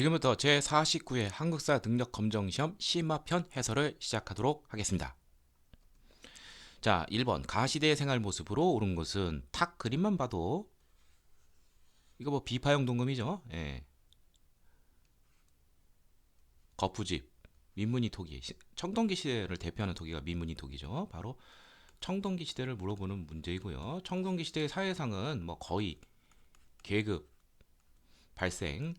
지금부터 제49회 한국사 능력 검정 시험 심화편 해설을 시작하도록 하겠습니다. 자, 1번 가시대 생활 모습으로 옳은 것은 탁 그림만 봐도 이거 뭐 비파형 동금이죠. 예. 거푸집, 민문이 토기, 시- 청동기 시대를 대표하는 토기가 민문이 토기죠. 바로 청동기 시대를 물어보는 문제이고요. 청동기 시대의 사회상은 뭐 거의 계급, 발생,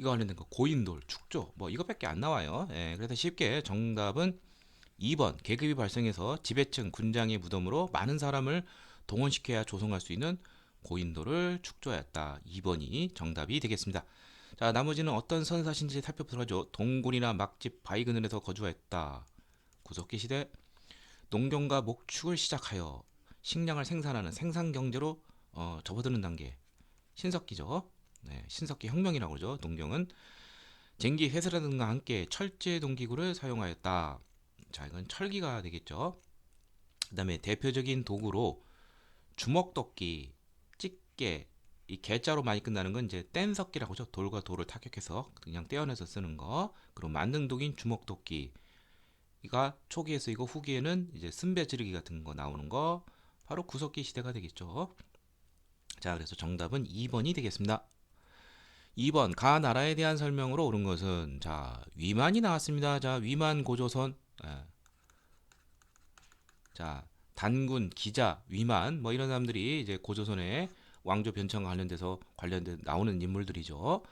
이거 관련된 거 고인돌, 축조 뭐 이것밖에 안 나와요. 예, 그래서 쉽게 정답은 2번 계급이 발생해서 지배층 군장의 무덤으로 많은 사람을 동원시켜야 조성할 수 있는 고인돌을 축조하였다. 2번이 정답이 되겠습니다. 자 나머지는 어떤 선사신지 살펴보도록 하죠. 동굴이나 막집, 바위 그늘에서 거주하였다. 구석기 시대 농경과 목축을 시작하여 식량을 생산하는 생산 경제로 어, 접어드는 단계 신석기죠. 네, 신석기 혁명이라고 그러죠. 농경은 쟁기 등과 함께 철제 동기구를 사용하였다. 자, 이건 철기가 되겠죠. 그 다음에 대표적인 도구로 주먹도끼, 집게, 이 개자로 많이 끝나는 건 이제 뗀석기라고 하죠. 돌과 돌을 타격해서 그냥 떼어내서 쓰는 거. 그리고 만능독인 주먹도끼. 이가 초기에 쓰이고 후기에는 이제 쓴배 지르기 같은 거 나오는 거 바로 구석기 시대가 되겠죠. 자, 그래서 정답은 2번이 되겠습니다. 2번 가 나라에 대한 설명으로 옳은 것은 자 위만이 나왔습니다. 자 위만 고조선 예. 자 단군 기자 위만 뭐 이런 사람들이 이제 고조선의 왕조 변청 관련돼서 관련된 나오는 인물들이죠.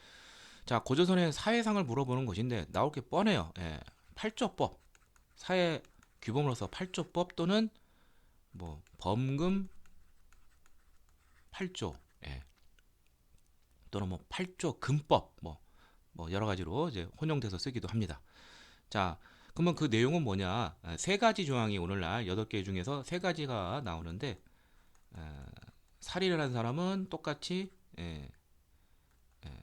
자 고조선의 사회상을 물어보는 것인데 나올 게 뻔해요. 예. 8조법 사회 규범으로서 8조법 또는 뭐 범금 8조 예. 또는 뭐 8조 금법 뭐, 뭐 여러 가지로 이제 혼용돼서 쓰기도 합니다. 자, 그러면 그 내용은 뭐냐? 아, 세 가지 조항이 오늘날 여덟 개 중에서 세 가지가 나오는데 아, 살인을 한 사람은 똑같이 예, 예,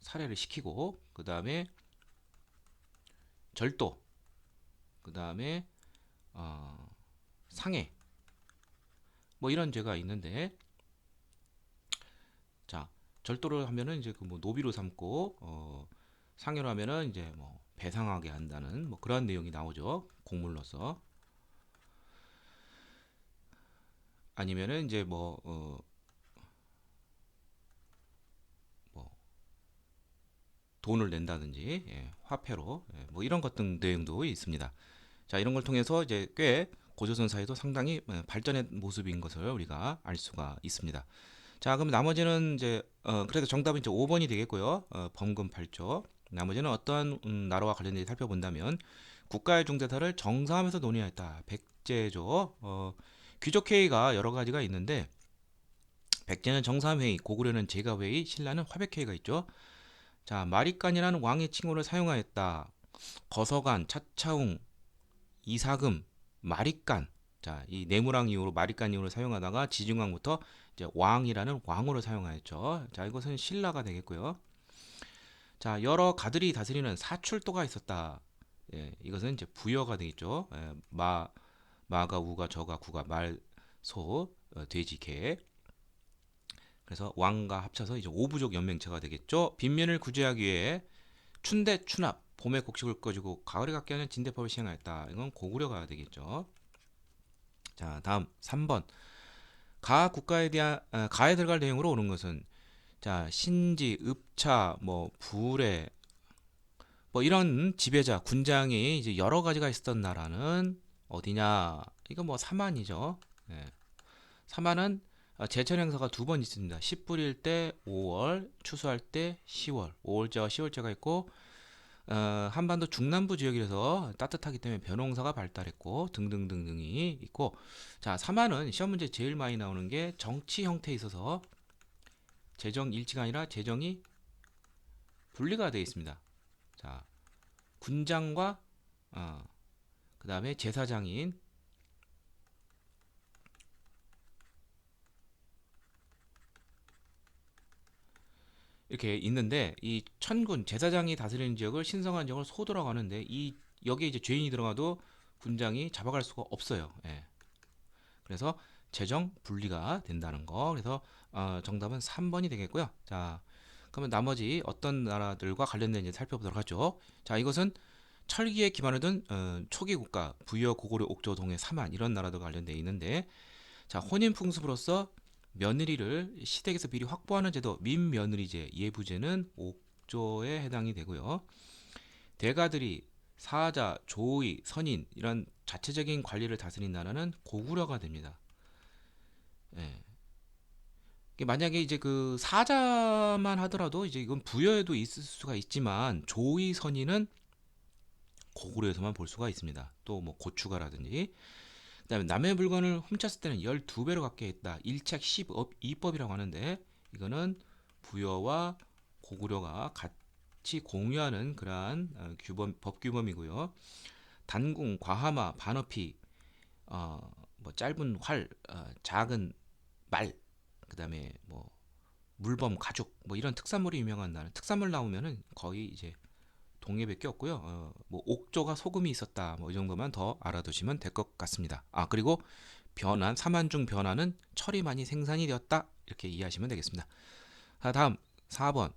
살해를 시키고 그 다음에 절도, 그 다음에 어, 상해 뭐 이런 죄가 있는데 자, 절도를 하면은 이제 그 뭐 노비로 삼고 어 상해를 하면은 이제 뭐 배상하게 한다는 뭐 그런 내용이 나오죠. 공물로서. 아니면은 이제 뭐 어, 뭐 돈을 낸다든지 예, 화폐로 예, 뭐 이런 것 등 내용도 있습니다. 자, 이런 걸 통해서 이제 꽤 고조선 사회도 상당히 어, 발전의 모습인 것을 우리가 알 수가 있습니다. 자, 그럼 나머지는 이제 어, 그래서 정답은 이제 5번이 되겠고요. 어, 범금 8조. 나머지는 어떠한 음, 나라와 관련된 살펴본다면 국가의 중대사를 정상하면서 논의했다. 백제죠. 어, 귀족회의가 여러 가지가 있는데 백제는 정삼회의, 고구려는 제가회의, 신라는 화백회의가 있죠. 자, 마리간이라는 왕의 칭호를 사용하였다. 거서간, 차차웅, 이사금, 마리간. 자, 이 네모랑 이후로 마리간 이후로 사용하다가 지중왕부터 이제 왕이라는 왕으로 사용하였죠. 자, 이것은 신라가 되겠고요. 자, 여러 가들이 다스리는 사출도가 있었다. 예, 이것은 이제 부여가 되겠죠. 예, 마, 마가 우가 저가 구가 말, 소, 어, 돼지, 개. 그래서 왕과 합쳐서 이제 오부족 연맹체가 되겠죠. 빈민을 구제하기 위해 춘대 추납, 봄에 곡식을 꺼주고 가을에 갖게 하는 진대법을 시행하였다. 이건 고구려가 되겠죠. 자, 다음 3번. 가 국가에 대한 아, 가에 들어갈 내용으로 오는 것은 자 신지, 읍차, 뭐 부래 뭐 이런 지배자 군장이 이제 여러 가지가 있었던 나라는 어디냐? 이거 뭐 사만이죠. 예. 사만은 아, 제철 행사가 두 번 있습니다. 10불일 때 5월, 추수할 때 10월. 5월제와 10월제가 있고 어, 한반도 중남부 지역이라서 따뜻하기 때문에 벼농사가 발달했고 등등등등이 있고 자 사만은 시험 문제 제일 많이 나오는 게 정치 형태에 있어서 재정 일치가 아니라 재정이 분리가 되어 있습니다. 자 군장과 어, 그 다음에 제사장인 이렇게 있는데 이 천군 제사장이 다스리는 지역을 신성한 지역을 소도라고 하는데 이 여기에 이제 죄인이 들어가도 군장이 잡아갈 수가 없어요. 예. 그래서 재정 분리가 된다는 거. 그래서 어, 정답은 3번이 되겠고요. 자, 그러면 나머지 어떤 나라들과 관련된지 살펴보도록 하죠. 자, 이것은 철기에 기반을 둔 어, 초기 국가, 부여, 고구려, 옥조, 동해, 사만 이런 나라들과 관련돼 있는데, 자 혼인 풍습으로서 며느리를 시댁에서 미리 확보하는 제도 민며느리제 예부제는 옥조에 해당이 되고요. 대가들이 사자, 조의, 선인 이런 자체적인 관리를 다스린 나라는 고구려가 됩니다. 예. 만약에 이제 그 사자만 하더라도 이제 이건 부여에도 있을 수가 있지만 조의, 선인은 고구려에서만 볼 수가 있습니다. 또 뭐 고추가라든지 그 다음에 남의 물건을 훔쳤을 때는 12배로 갚게 했다. 일책 12법이라고 하는데 이거는 부여와 고구려가 같이 공유하는 그러한 어, 규범 법 규범이고요. 단궁, 과하마, 반어피, 어, 뭐 짧은 활, 어, 작은 말, 그 다음에 뭐 물범, 가죽 뭐 이런 특산물이 유명한 나라. 특산물 나오면은 거의 이제 동해밖에 없고요. 어, 뭐 옥조가 소금이 있었다. 뭐 이 정도만 더 알아두시면 될 것 같습니다. 아 그리고 변환, 사만중 변환은 철이 많이 생산이 되었다. 이렇게 이해하시면 되겠습니다. 자, 다음 4번.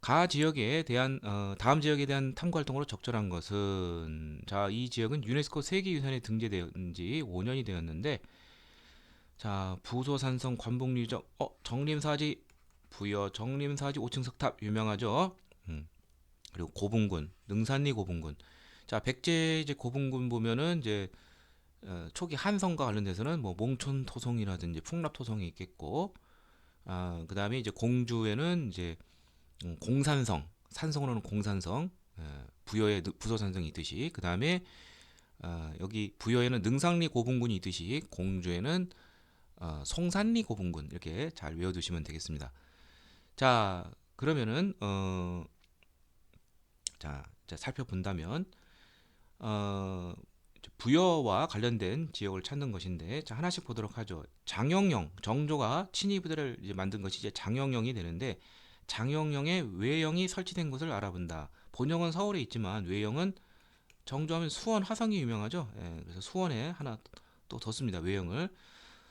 가 지역에 대한 어, 다음 지역에 대한 탐구 활동으로 적절한 것은 자, 이 지역은 유네스코 세계유산에 등재된 지 5년이 되었는데 자, 부소산성 관복류적 어, 정림사지 부여 정림사지 5층 석탑 유명하죠. 음. 그리고 고분군, 능산리 고분군. 자, 백제 이제 고분군 보면은 이제 어, 초기 한성과 관련돼서는 뭐 몽촌 토성이라든지 풍납 토성이 있겠고, 아, 그 다음에 이제 공주에는 이제 음, 공산성, 산성으로는 공산성, 에, 부여에 느- 부소산성이 있듯이, 그 다음에 아, 여기 부여에는 능상리 고분군이 있듯이 공주에는 어, 송산리 고분군 이렇게 잘 외워두시면 되겠습니다. 자, 그러면은 어, 자, 살펴본다면 어, 부여와 관련된 지역을 찾는 것인데 자, 하나씩 보도록 하죠. 장영영 정조가 친위 부대를 이제 만든 것이 이제 장영영이 되는데 장영영의 외영이 설치된 곳을 알아본다. 본영은 서울에 있지만 외영은 정조하면 수원 화성이 유명하죠. 예, 그래서 수원에 하나 또 뒀습니다. 외영을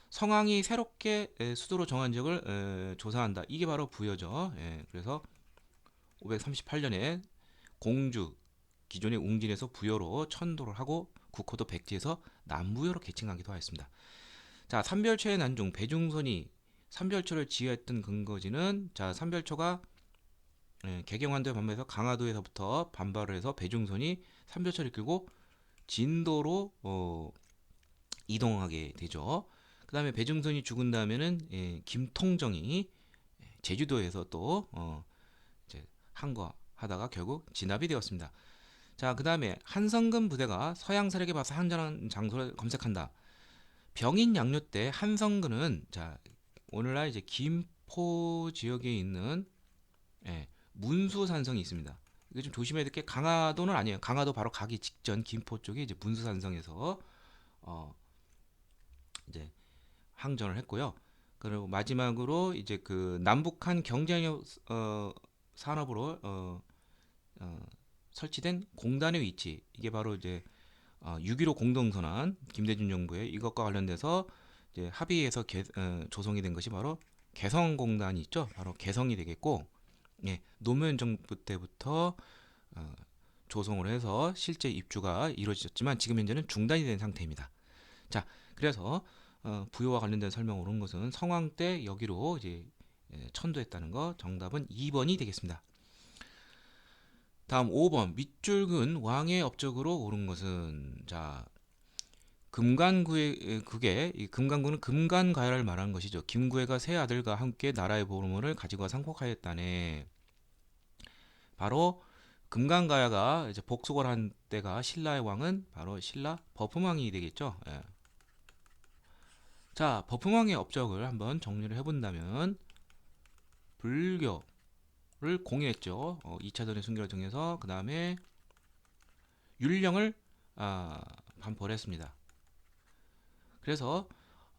성황이 새롭게 에, 수도로 정한 지역을 에, 조사한다. 이게 바로 부여죠. 예, 그래서 538년에 공주 기존의 웅진에서 부여로 천도를 하고 국호도 백지에서 남부여로 개칭하기도 하였습니다. 자, 삼별초의 난중 배중선이 삼별초를 지휘했던 근거지는 자, 삼별초가 예, 개경환도에 반발해서 강화도에서부터 반발을 해서 배중선이 삼별초를 이끌고 진도로 어, 이동하게 되죠. 그 다음에 배중선이 죽은 다음에는 예, 김통정이 제주도에서 또 어, 이제 한거 하다가 결국 진압이 되었습니다. 자, 그 다음에 한성근 부대가 서양 세력에 봐서 한전한 장소를 검색한다. 병인 양료 때 한성근은 자 오늘날 이제 김포 지역에 있는 예, 문수산성이 있습니다. 이거 좀 조심해야 될 게 강화도는 아니에요. 강화도 바로 가기 직전 김포 쪽에 이제 문수산성에서 어 이제 항전을 했고요. 그리고 마지막으로 이제 그 남북한 경제협 어, 산업으로 어, 어, 설치된 공단의 위치 이게 바로 이제 어, 6.15 공동선언 김대중 정부의 이것과 관련돼서 이제 합의해서 개, 어, 조성이 된 것이 바로 개성공단이 있죠. 바로 개성이 되겠고 예, 노무현 정부 때부터 어, 조성을 해서 실제 입주가 이루어졌지만 지금 현재는 중단이 된 상태입니다. 자, 그래서 어, 부여와 관련된 설명을 온 것은 성황 때 여기로 이제 예, 천도했다는 거 정답은 2번이 되겠습니다. 다음 5번 밑줄 근 왕의 업적으로 오른 것은 자 금간구의 그게 이 금간구는 금간가야를 말하는 것이죠. 김구애가 세 아들과 함께 나라의 보물을 가지고 상복하였다네. 바로 금간가야가 이제 복속을 한 때가 신라의 왕은 바로 신라 버품왕이 되겠죠. 예. 자 버품왕의 업적을 한번 정리를 해본다면 불교 를 공유했죠. 어, 2차전의 순교를 통해서 그 다음에 율령을 아, 반포했습니다. 그래서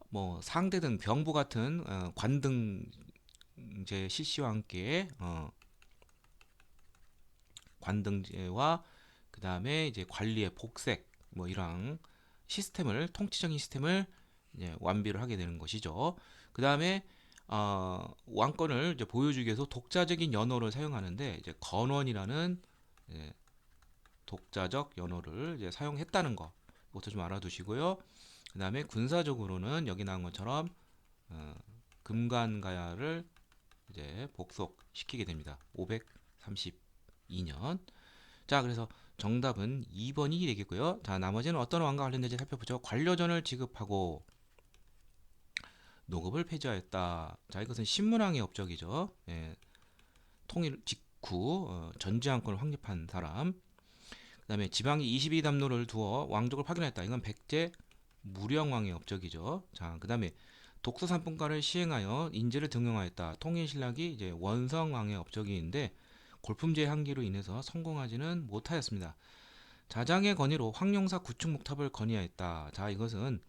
뭐 상대 등 병부 같은 어, 관등제 실시와 함께 어, 관등제와 그 다음에 이제 관리의 복색 뭐 이런 시스템을 통치적인 시스템을 완비를 하게 되는 것이죠. 그 다음에 어, 왕권을 이제 보여주기 위해서 독자적인 연호를 사용하는데 이제 건원이라는 예, 독자적 연호를 이제 사용했다는 거 이것도 좀 알아두시고요. 그 다음에 군사적으로는 여기 나온 것처럼 어, 금관가야를 이제 복속시키게 됩니다. 532년. 자, 그래서 정답은 2번이 되겠고요. 자, 나머지는 어떤 왕과 관련된지 살펴보죠. 관료전을 지급하고 노급을 폐지하였다. 자, 이것은 신문왕의 업적이죠. 예, 통일 직후 어, 전지왕권을 확립한 사람. 그다음에 지방이 22담로를 두어 왕족을 확인했다. 이건 백제 무령왕의 업적이죠. 자, 그다음에 독서 삼분가를 시행하여 인재를 등용하였다. 통일신라기 이제 원성왕의 업적인데 골품제 향기로 인해서 성공하지는 못하였습니다. 자장의 건의로 황룡사 구축 목탑을 건의하였다. 자, 이것은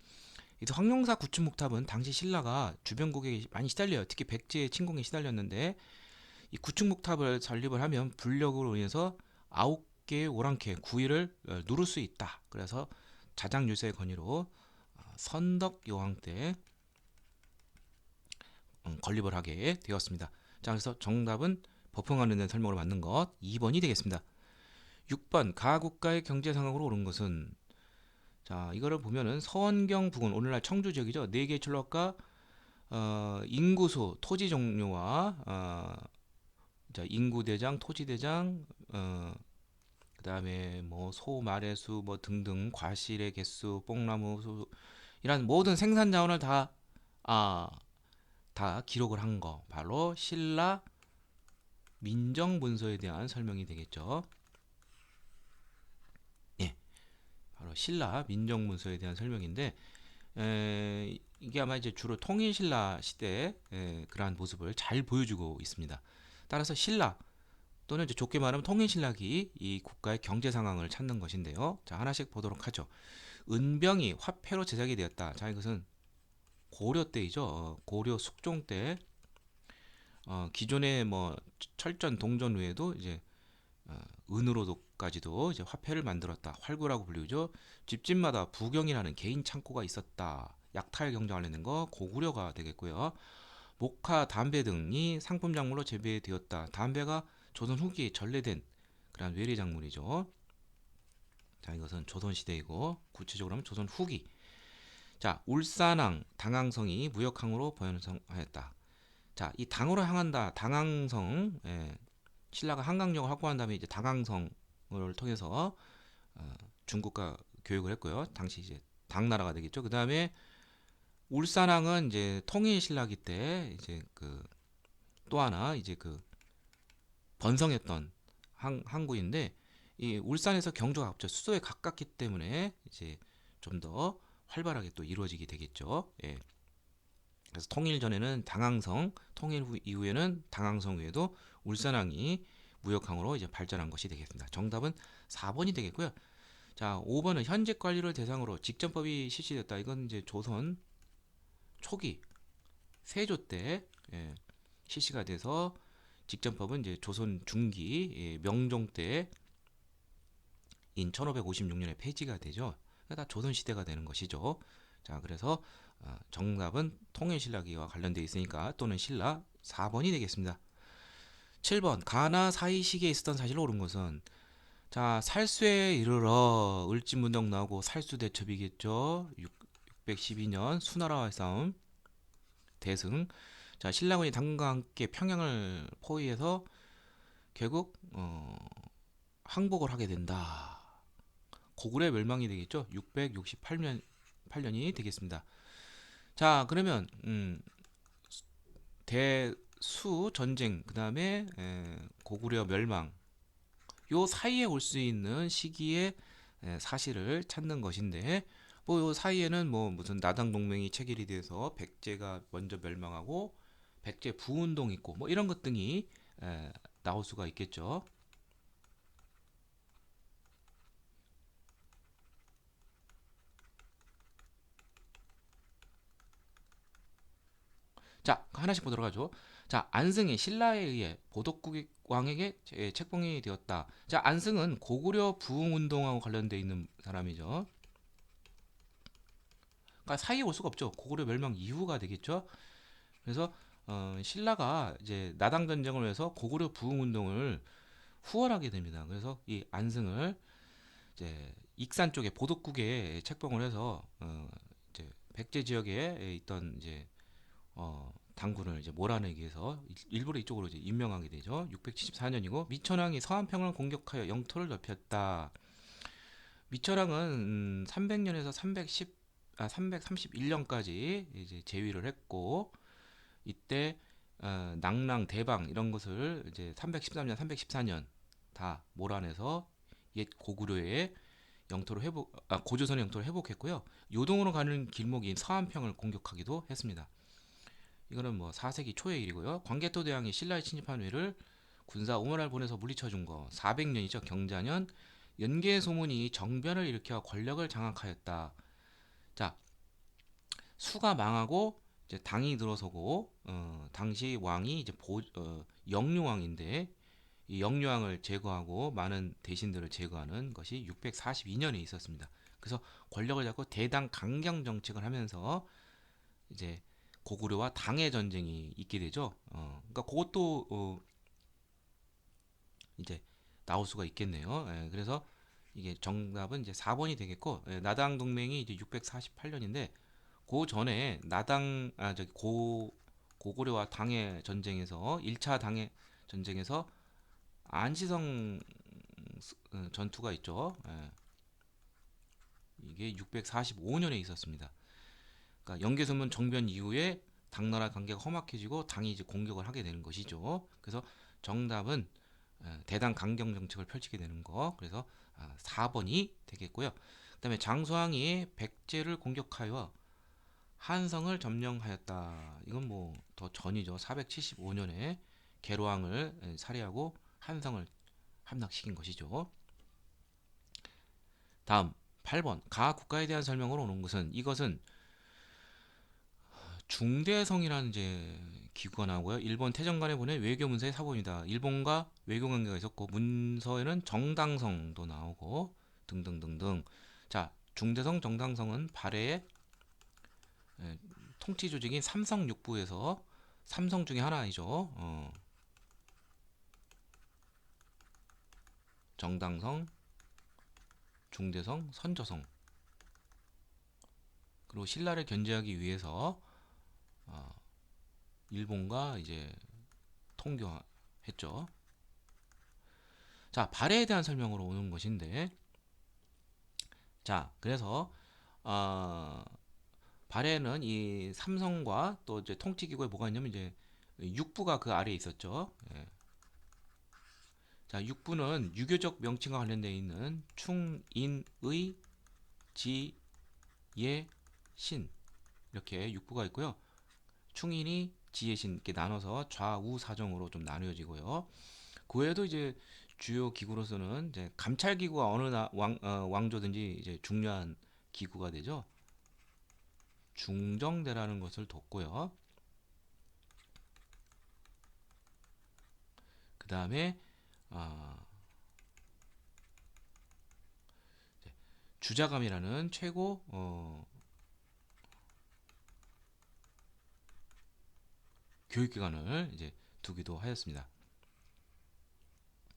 이 황룡사 구축목탑은 당시 신라가 주변국에 많이 시달려요. 특히 백제의 침공에 시달렸는데 이 구축목탑을 설립을 하면 불력으로 인해서 아홉 개의 오랑캐 구이를 어, 누를 수 있다. 그래서 자장 유세의 건의로 어, 선덕 여왕 때 음, 건립을 하게 되었습니다. 자, 그래서 정답은 법흥하는 데 설명으로 맞는 것 2번이 되겠습니다. 6번 가국가의 경제 상황으로 오른 것은 자, 이거를 보면은 서원경 부근 오늘날 청주 지역이죠. 네 개의 출로과 어, 인구수, 토지 종류와 어, 자, 인구 대장, 토지 대장 어, 그다음에 뭐 소, 말의 수, 뭐 등등 과실의 개수, 뽕나무 수 이런 모든 생산 자원을 다 아, 다 기록을 한 거 바로 신라 민정 문서에 대한 설명이 되겠죠. 예, 바로 신라 민정 문서에 대한 설명인데 에, 이게 아마 이제 주로 통일 신라 시대 에, 그러한 모습을 잘 보여주고 있습니다. 따라서 신라 또는 이제 좋게 말하면 통일 신라기 이 국가의 경제 상황을 찾는 것인데요. 자 하나씩 보도록 하죠. 은병이 화폐로 제작이 되었다. 자 이것은 고려 때이죠. 어, 고려 숙종 때 어, 기존의 뭐 철전 동전 외에도 이제 어, 은으로도 까지도 이제 화폐를 만들었다. 활구라고 불리죠. 집집마다 부경이라는 개인 창고가 있었다. 약탈 관련된 거 고구려가 되겠고요. 목화, 담배 등이 상품 작물로 재배되었다. 담배가 조선 후기에 전래된 그런 외래 작물이죠. 자, 이것은 조선 시대이고 구체적으로 하면 조선 후기. 자, 울산항, 당항성이 무역항으로 번성하였다. 자, 이 당으로 향한다. 당항성, 예, 신라가 한강역을 확보한 다음에 이제 당항성 을 통해서 어, 중국과 교육을 했고요. 당시 이제 당나라가 되겠죠. 그 다음에 울산항은 이제 통일 신라기 때 이제 그 또 하나 이제 그 번성했던 항, 항구인데 이 울산에서 경주가 앞죠 수도에 가깝기 때문에 이제 좀 더 활발하게 또 이루어지게 되겠죠. 예. 그래서 통일 전에는 당항성, 통일 후 이후에는 당항성 외에도 울산항이 무역항으로 이제 발전한 것이 되겠습니다. 정답은 4번이 되겠고요. 자, 5번은 현직 관리를 대상으로 직전법이 실시됐다. 이건 이제 조선 초기 세조 때 예, 실시가 돼서 직전법은 이제 조선 중기 예, 명종 때 인 1556년에 폐지가 되죠. 다 조선 시대가 되는 것이죠. 자, 그래서 어, 정답은 통일신라기와 관련되어 있으니까 또는 신라 4번이 되겠습니다. 7번 가나 사이 시기에 있었던 사실로 옳은 것은 자 살수에 이르러 을지문덕 나오고 살수 대첩이겠죠. 612년 수나라와의 싸움 대승. 자 신라군이 당군과 함께 평양을 포위해서 결국 어, 항복을 하게 된다. 고구려의 멸망이 되겠죠. 668년 8년이 되겠습니다. 자 그러면 음, 대 수 전쟁 그 다음에 고구려 멸망 요 사이에 올 수 있는 시기의 에, 사실을 찾는 것인데 뭐 요 사이에는 뭐 무슨 나당 동맹이 체결이 돼서 백제가 먼저 멸망하고 백제 부운동 있고 뭐 이런 것 등이 에, 나올 수가 있겠죠. 자, 하나씩 보도록 하죠. 자, 안승이 신라에 의해 보덕국 왕에게 제- 책봉이 되었다. 자, 안승은 고구려 부흥 운동하고 관련돼 있는 사람이죠. 그러니까 사이에 올 수가 없죠. 고구려 멸망 이후가 되겠죠. 그래서 어, 신라가 이제 나당 전쟁을 위해서 고구려 부흥 운동을 후원하게 됩니다. 그래서 이 안승을 이제 익산 쪽에 보덕국에 책봉을 해서 어, 이제 백제 지역에 있던 이제 어, 당군을 이제 몰아내기 위해서 일- 일부러 이쪽으로 이제 임명하게 되죠. 674년이고 미천왕이 서한평을 공격하여 영토를 넓혔다. 미천왕은 300년에서 310, 아, 331년까지 이제 재위를 했고 이때 어, 낭랑, 대방 이런 것을 이제 313년, 314년 다 몰아내서 옛 고구려의 영토를 회복, 아, 고조선의 영토를 회복했고요. 요동으로 가는 길목인 서한평을 공격하기도 했습니다. 이거는 뭐 4세기 초의 일이고요. 광개토 대왕이 신라에 침입한 외를 군사 5만을 보내서 물리쳐 준 거. 400년이죠. 경자년 연계 소문이 정변을 일으켜 권력을 장악하였다. 자, 수가 망하고 이제 당이 들어서고 어, 당시 왕이 이제 보, 어, 영유왕인데 이 영유왕을 제거하고 많은 대신들을 제거하는 것이 642년에 있었습니다. 그래서 권력을 잡고 대당 강경 정책을 하면서 이제 고구려와 당의 전쟁이 있게 되죠. 어, 그러니까 그것도 어, 이제 나올 수가 있겠네요. 예, 그래서 이게 정답은 이제 4번이 되겠고 예, 나당 동맹이 이제 648년인데 그 전에 나당 아 저기 고 고구려와 당의 전쟁에서 1차 당의 전쟁에서 안시성 스- 어, 전투가 있죠. 예. 이게 645년에 있었습니다. 그러니까 영계선문 정변 이후에 당나라 관계가 험악해지고 당이 이제 공격을 하게 되는 것이죠. 그래서 정답은 어, 대당 강경 정책을 펼치게 되는 거. 그래서 아, 4번이 되겠고요. 그다음에 장수왕이 백제를 공격하여 한성을 점령하였다. 이건 뭐 더 전이죠. 475년에 계로왕을 에, 살해하고 한성을 함락시킨 것이죠. 다음 8번 가 국가에 대한 설명으로 오는 것은 이것은 중대성이라는 이제 기구가 나오고요. 일본 태정관에 보낸 외교 문서의 사본입니다. 일본과 외교 관계가 있었고 문서에는 정당성도 나오고 등등등등. 자, 중대성, 정당성은 발해의 에, 통치 조직인 삼성 육부에서 삼성 중에 하나이죠. 어. 정당성, 중대성, 선조성. 그리고 신라를 견제하기 위해서 어, 일본과 이제 통교했죠. 자, 발해에 대한 설명으로 오는 것인데, 자, 그래서 어, 발해는 이 삼성과 또 이제 통치기구에 뭐가 있냐면 이제 육부가 그 아래에 있었죠. 예. 자, 육부는 유교적 명칭과 관련되어 있는 충인의 지예 신 이렇게 육부가 있고요. 충인이 지혜신 이렇게 나눠서 좌우 사정으로 좀 나누어지고요. 그 외에도 이제 주요 기구로서는 이제 감찰 기구가 어느 나, 왕, 어, 왕조든지 이제 중요한 기구가 되죠. 중정대라는 것을 뒀고요. 그 다음에 아, 이제 주자감이라는 최고 어, 교육기관을 이제 두기도 하였습니다.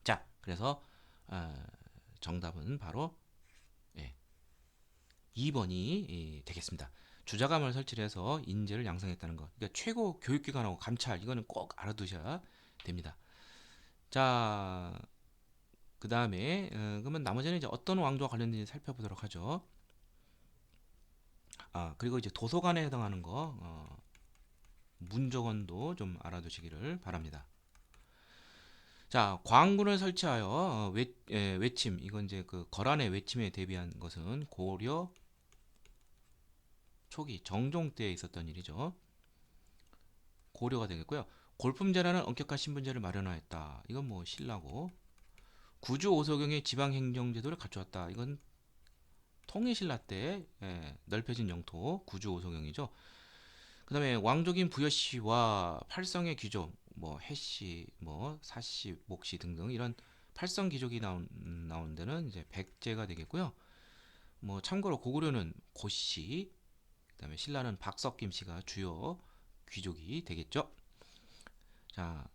자, 그래서 아, 정답은 바로 예, 2번이 예, 되겠습니다. 주자감을 설치해서 인재를 양성했다는 것. 그러니까 최고 교육기관하고 감찰 이거는 꼭 알아두셔야 됩니다. 자, 그 다음에 어, 그러면 나머지는 이제 어떤 왕조와 관련된지 살펴보도록 하죠. 아, 그리고 이제 도서관에 해당하는 거 어, 문조건도 좀 알아두시기를 바랍니다. 자, 광군을 설치하여 어, 외, 예, 외침 이건 이제 그 거란의 외침에 대비한 것은 고려 초기 정종 때에 있었던 일이죠. 고려가 되겠고요. 골품제라는 엄격한 신분제를 마련하였다. 이건 뭐 신라고. 구주 오소경의 지방 행정 제도를 갖추었다. 이건 통일신라 때 예, 넓혀진 영토 구주 오소경이죠. 그 다음에 왕족인 부여씨와 팔성의 귀족, 뭐 해씨, 뭐 사씨, 목씨 등등 이런 팔성 귀족이 나온 나온 데는 이제 백제가 되겠고요. 뭐 참고로 고구려는 고씨, 그 다음에 신라는 박석김 씨가 주요 귀족이 되겠죠. 자,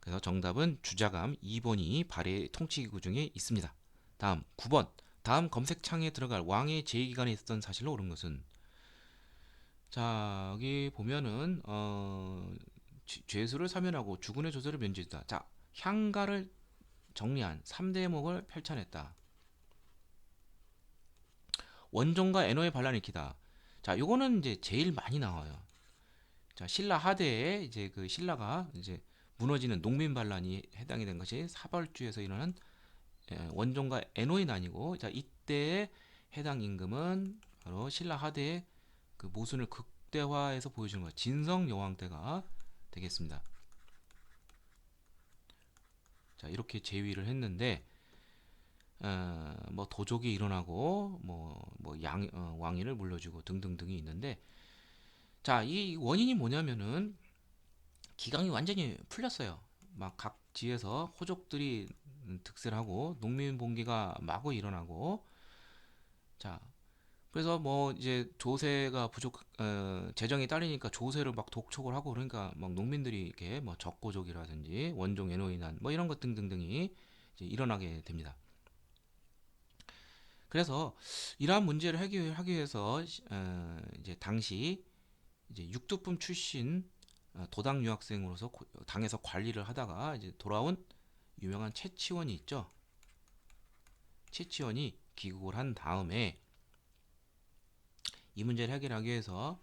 그래서 정답은 주자감 2번이 발해 통치기구 중에 있습니다. 다음 9번. 다음 검색창에 들어갈 왕의 제위기간에 있었던 사실로 옳은 것은 자, 여기 보면은 어, 죄- 죄수를 사면하고 주군의 조서를 면제했다. 자, 향가를 정리한 3대 대목을 펼쳐냈다. 원종과 애노의 반란을 일으키다. 자, 요거는 이제 제일 많이 나와요. 자, 신라 하대에 이제 그 신라가 이제 무너지는 농민 반란이 해당이 된 것이 사벌주에서 일어난 예, 원종과 애노의 난이고, 자, 이때의 해당 임금은 바로 신라 하대의 그 모순을 극대화해서 보여주는 것, 진성 여왕 때가 되겠습니다. 자, 이렇게 제위를 했는데, 어, 뭐 도적이 일어나고 뭐뭐양 어, 왕위를 물려주고 등등등이 있는데 자, 이 원인이 뭐냐면은 기강이 완전히 풀렸어요. 막 각 지에서 호족들이 음, 득세하고 농민 봉기가 마구 일어나고 자, 그래서 뭐 이제 조세가 부족 어, 재정이 딸리니까 조세를 막 독촉을 하고 그러니까 막 농민들이 이렇게 뭐 적고족이라든지 원종 애노인한 뭐 이런 것 등등등이 이제 일어나게 됩니다. 그래서 이러한 문제를 해결하기 위해서 시- 어, 이제 당시 이제 육두품 출신 어, 도당 유학생으로서 고- 당에서 관리를 하다가 이제 돌아온 유명한 최치원이 있죠. 최치원이 귀국을 한 다음에 이 문제를 해결하기 위해서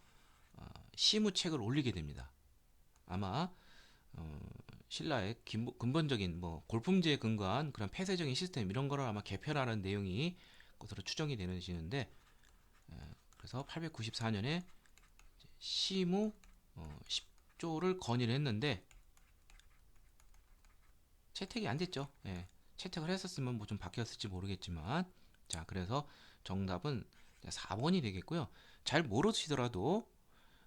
어, 시무책을 올리게 됩니다. 아마 어, 신라의 긴- 근본적인 뭐 골품제에 근거한 그런 폐쇄적인 시스템 이런 거를 아마 개편하는 내용이 것으로 추정이 되는지는데 그래서 894년에 시무 어, 10조를 건의를 했는데 채택이 안 됐죠. 예, 채택을 했었으면 뭐 좀 바뀌었을지 모르겠지만 자 그래서 정답은 4번이 되겠고요. 잘 모르시더라도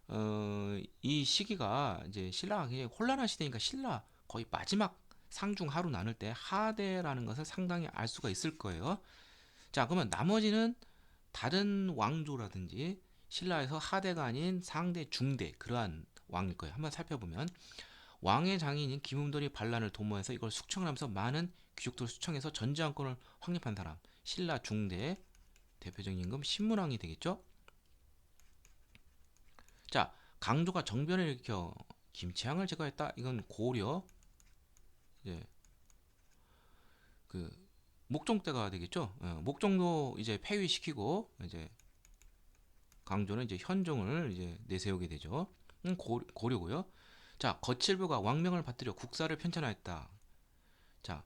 어, 이 시기가 이제 신라가 굉장히 혼란한 시대니까 신라 거의 마지막 상중 하루 나눌 때 하대라는 것을 상당히 알 수가 있을 거예요. 자, 그러면 나머지는 다른 왕조라든지 신라에서 하대가 아닌 상대, 중대 그러한 왕일 거예요. 한번 살펴보면 왕의 장인인 김음돌이 반란을 도모해서 이걸 숙청하면서 많은 귀족들을 수청해서 전제왕권을 확립한 사람 신라 중대 대표적인 임금 신문왕이 되겠죠. 자, 강조가 정변을 일으켜 김치향을 제거했다. 이건 고려 이제 그 목종 때가 되겠죠. 어, 목종도 이제 폐위시키고 이제 강조는 이제 현종을 이제 내세우게 되죠. 음, 고, 고려고요. 자, 거칠부가 왕명을 받들여 국사를 편찬하였다. 자,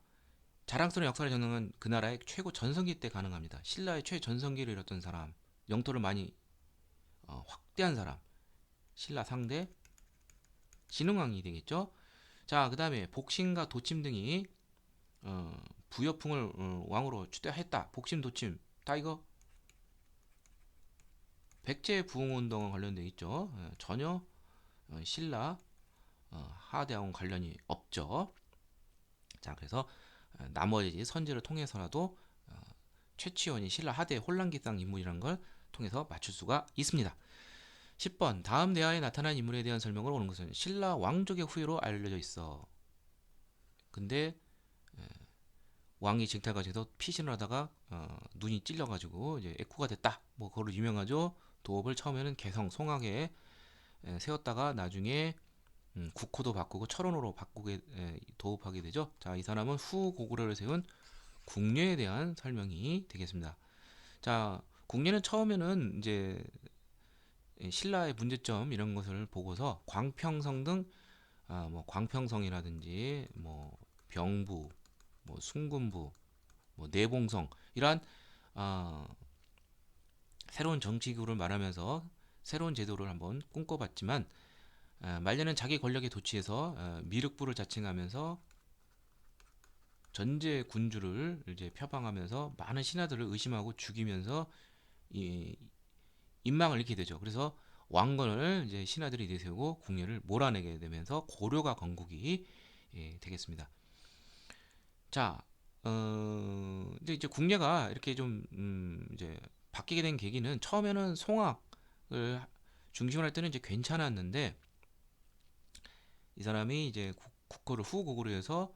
자랑스러운 역사를 적는 그 나라의 최고 전성기 때 가능합니다. 신라의 최전성기를 이뤘던 사람, 영토를 많이 어, 확대한 사람, 신라 상대 진흥왕이 되겠죠. 자, 그 다음에 복신과 도침 등이 어, 부여풍을 어, 왕으로 추대했다. 복심 도침 다 이거 백제 부흥운동과 관련돼 있죠. 어, 전혀 어, 신라 어, 하대하고는 관련이 없죠. 자, 그래서 어, 나머지 선지를 통해서라도 어, 최치원이 신라 하대 혼란기상 인물이라는 걸 통해서 맞출 수가 있습니다. 10번 다음 대하에 나타난 인물에 대한 설명을 오는 것은 신라 왕족의 후예로 알려져 있어. 근데 왕이 징탈과 제서 피신을 하다가 어, 눈이 찔려가지고 이제 애쿠가 됐다. 뭐 그걸로 유명하죠. 도읍을 처음에는 개성 송악에 에, 세웠다가 나중에 음, 국호도 바꾸고 철원으로 바꾸게 에, 도읍하게 되죠. 자, 이 사람은 후 고구려를 세운 궁녀에 대한 설명이 되겠습니다. 자, 궁녀는 처음에는 이제 이 신라의 문제점 이런 것을 보고서 광평성 등 아, 뭐 광평성이라든지 뭐 병부 뭐 순군부, 뭐 내봉성 이러한 아, 새로운 정치기구를 말하면서 새로운 제도를 한번 꿈꿔봤지만 아, 말년은 자기 권력에 도취해서 아, 미륵부를 자칭하면서 전제 군주를 이제 표방하면서 많은 신하들을 의심하고 죽이면서 이 인망을 잃게 되죠. 그래서 왕건을 이제 신하들이 내세우고 궁예를 몰아내게 되면서 고려가 건국이 예, 되겠습니다. 자, 어, 이제 이제 국내가 이렇게 좀 음, 이제 바뀌게 된 계기는 처음에는 송악을 중심으로 할 때는 이제 괜찮았는데 이 사람이 이제 국, 국호를 후국으로 해서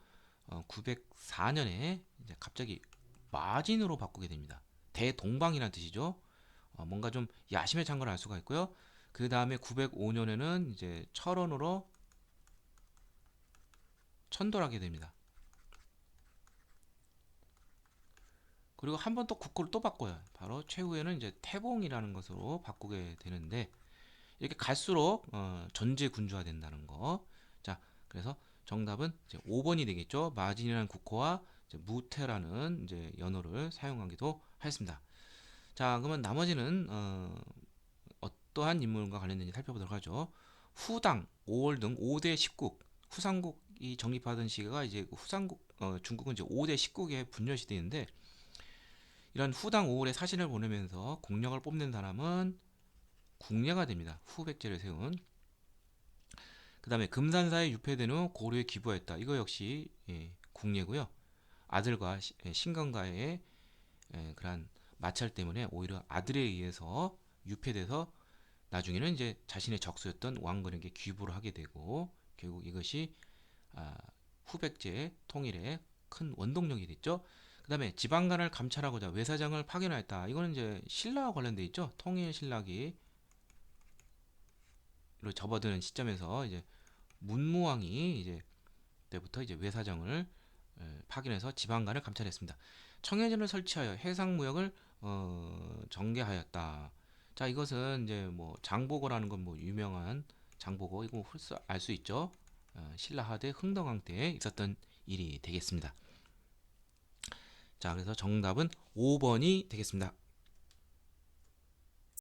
어, 904년에 이제 갑자기 마진으로 바꾸게 됩니다. 대동방이라는 뜻이죠. 어, 뭔가 좀 야심에 찬 걸 알 수가 있고요. 그 다음에 905년에는 이제 철원으로 천도하게 됩니다. 그리고 한 번 또 국호를 또 바꿔요. 바로 최후에는 이제 태봉이라는 것으로 바꾸게 되는데 이렇게 갈수록 어, 전제 군주화 된다는 거. 자, 그래서 정답은 이제 5번이 되겠죠. 마진이라는 국호와 이제 무태라는 이제 연어를 사용하기도 하였습니다. 자, 그러면 나머지는 어, 어떠한 인물과 관련된지 살펴보도록 하죠. 후당, 5월 등 5대 10국, 후삼국이 정립하던 시기가 이제 후삼국, 어, 중국은 이제 5대 10국의 분열 시대인데 이런 후당 5월의 사신을 보내면서 공력을 뽑는 사람은 궁예가 됩니다. 후백제를 세운. 그 다음에 금산사에 유폐된 후 고려에 기부했다. 이거 역시 예, 궁예고요. 아들과 시- 예, 신건가의 예, 그러한 마찰 때문에 오히려 아들에 의해서 유폐돼서 나중에는 이제 자신의 적수였던 왕건에게 귀부를 하게 되고 결국 이것이 아, 후백제 통일의 큰 원동력이 됐죠. 그 다음에 지방간을 감찰하고자 외사장을 파견하였다. 이거는 이제 신라와 관련돼 있죠. 통일 신라기 로 접어드는 시점에서 이제 문무왕이 이제 때부터 이제 외사장을 에, 파견해서 지방간을 감찰했습니다. 청해전을 설치하여 해상 무역을 어, 전개하였다. 자, 이것은 이제 뭐 장보고라는 건 뭐 유명한 장보고 이거 알수 있죠. 어, 신라 하대 흥덕왕 때 있었던 일이 되겠습니다. 자, 그래서 정답은 5번이 되겠습니다.